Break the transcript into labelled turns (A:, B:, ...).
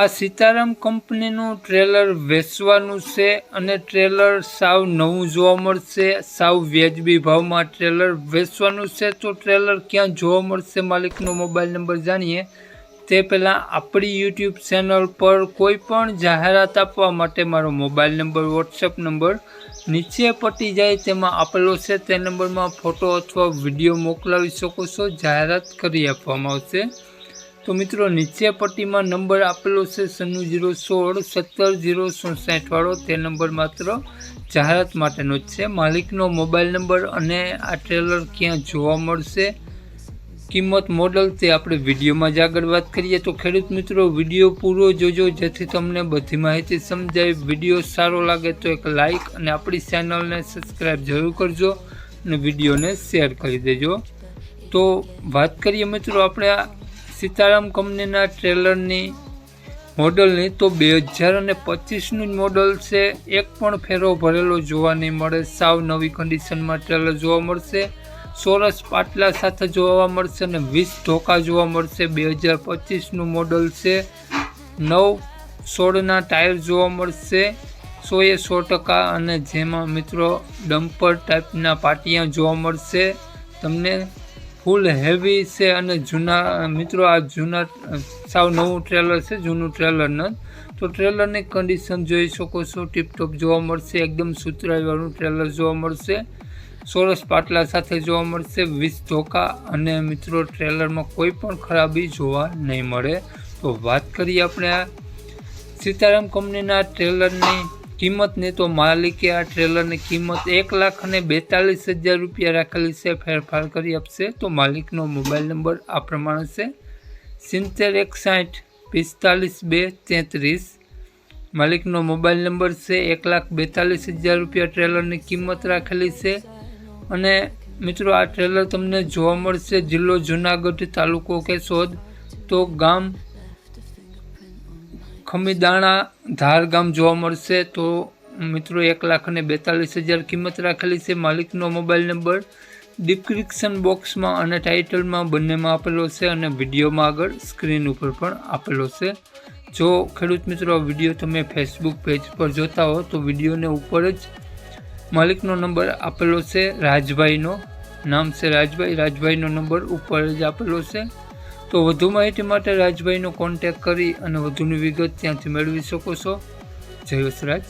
A: આ સીતારામ કંપનીનું ટ્રેલર વેચવાનું છે અને ટ્રેલર સાવ નવું જોવા મળશે, સાવ વ્યાજબી ભાવમાં ટ્રેલર વેચવાનું છે. તો ટ્રેલર ક્યાં જોવા મળશે માલિકનો મોબાઈલ નંબર જાણીએ. તે પહેલાં આપણી યુટ્યુબ ચેનલ પર કોઈ પણ જાહેરાત આપવા માટે મારો મોબાઈલ નંબર, વોટ્સએપ નંબર નીચે પટી જાય તેમાં આપેલો છે. તે નંબરમાં ફોટો અથવા વીડિયો મોકલાવી શકો છો. જાહેરાત કરી આપવામાં આવશે. તો મિત્રો નીચે પટ્ટીમાં નંબર આપેલો છે સન્નું જીરો સોળ સત્તર જીરો ચોસાઠ વાળો. તે નંબર માત્ર જાહેરાત માટેનો જ છે. માલિકનો મોબાઈલ નંબર અને આ ટ્રેલર ક્યાં જોવા મળશે? કિંમત મોડલ તે આપણે વિડીયોમાં જ આગળ વાત કરીએ. તો ખેડૂત મિત્રો, વીડિયો પૂરો જોજો. જેથી તમને બધી માહિતી સમજાય. વીડિયો સારો લાગે તો એક લાઇક અને આપણી ચેનલને સબસ્ક્રાઈબ જરૂર કરજો અને વિડીયોને શેર કરી દેજો. તો વાત કરીએ મિત્રો આપણે સીતારામ કંપનીના ટ્રેલરની મોડલની તો બે હજાર અને પચીસનું જ મોડલ છે. એક પણ ફેરો ભરેલો જોવા નહીં મળે. સાવ નવી કન્ડિશનમાં ટ્રેલર જોવા મળશે. સોરસ પાટલા સાથે જોવા મળશે અને વીસ ઢોકા જોવા મળશે. બે હજાર પચીસનું મોડલ છે. નવ સોળના ટાયર જોવા મળશે. સોએ સો ટકા અને જેમાં મિત્રો ડમ્પર ટાઈપના પાટિયા જોવા મળશે. તમને ફૂલ હેવી છે અને જૂના મિત્રો આ જૂના સાવ નવું ટ્રેલર છે, જૂનું ટ્રેલર ન. તો ટ્રેલરની કન્ડિશન જોઈ શકો છો ટીપટોપ જોવા મળશે, એકદમ સુતરાઈવાળું ટ્રેલર જોવા મળશે. સોરસ પાટલા સાથે જોવા મળશે, વીસ ધોકા અને મિત્રો ટ્રેલરમાં કોઈ પણ ખરાબી જોવા નહીં મળે. તો વાત કરીએ આપણે આ સીતારામ કંપનીના ટ્રેલરની કિંમતની તો માલિકે આ ટ્રેલરની કિંમત એક લાખ અને બેતાલીસ હજાર રૂપિયા રાખેલી છે, ફેરફાર કરી આપશે તો માલિકનો મોબાઈલ નંબર આ પ્રમાણે છે. સિત્તેર, એકસાઠ, પિસ્તાલીસ, બે, તેત્રીસ. માલિકનો મોબાઈલ નંબર છે એક લાખ બેતાલીસ હજાર રૂપિયા ટ્રેલરની કિંમત રાખેલી છે. અને મિત્રો આ ટ્રેલર તમને જોવા મળશે જિલ્લો જુનાગઢ તાલુકો કેશોદ. તો ગામ ખમીદાણા ધાર ગામ જોવા મળશે તો મિત્રો એક લાખ અને બેતાલીસ હજાર કિંમત રાખેલી છે. માલિકનો મોબાઈલ નંબર ડિસ્ક્રિપ્શન બોક્સમાં અને ટાઇટલમાં બંનેમાં આપેલો છે અને વિડીયોમાં આગળ સ્ક્રીન ઉપર પણ આપેલો છે. જો ખેડૂત મિત્રો વીડિયો તમે ફેસબુક પેજ પર જોતા હો તો વિડીયોને ઉપર જ માલિકનો નંબર આપેલો છે. રાજભાઈનો નામ છે રાજભાઈ. રાજભાઈનો નંબર ઉપર જ આપેલો છે. તો વધુ માહિતી માટે રાજભાઈનો કોન્ટેક કરી અને વધુની વિગત ત્યાંથી મેળવી શકો છો. જય વસરાજ